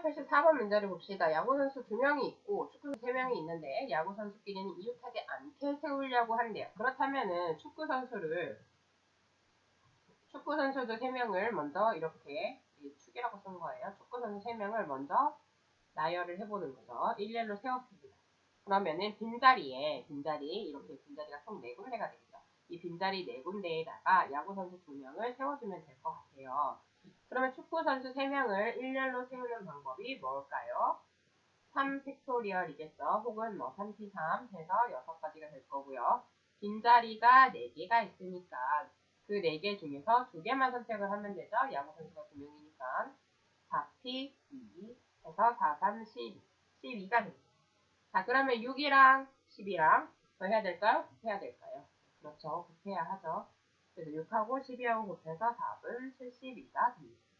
184번 문제를 봅시다. 야구 선수 2명이 있고 축구 선수 3명이 있는데 야구 선수끼리는 이웃하지 않게 세우려고 한대요. 그렇다면은 축구 선수를 축구 선수들 3명을 먼저 이렇게 이 축이라고 쓴 거예요. 축구 선수 3명을 먼저 나열을 해보는 거죠. 일렬로 세웠습니다. 그러면은 빈자리에 빈자리 이렇게 빈자리가 총 4군데가 되겠죠. 이 빈자리 4군데에다가 야구 선수 2명을 세워주면 될 것 같아요. 그러면 축구 선수 3명을 일렬로 세우는 방법이 뭘까요? 3 팩토리얼이겠죠. 혹은 뭐 3P3 해서 6가지가 될 거고요. 빈자리가 4개가 있으니까 그 4개 중에서 2개만 선택을 하면 되죠. 야구 선수가 2명이니까 4P 2 해서 4, 3, 12, 12가 됩니다. 자 그러면 6이랑 10이랑 뭐 해야 될까요? 곱해야 될까요? 그렇죠. 곱해야 하죠. 그래서 6하고 12하고 곱해서 답은 72가 됩니다.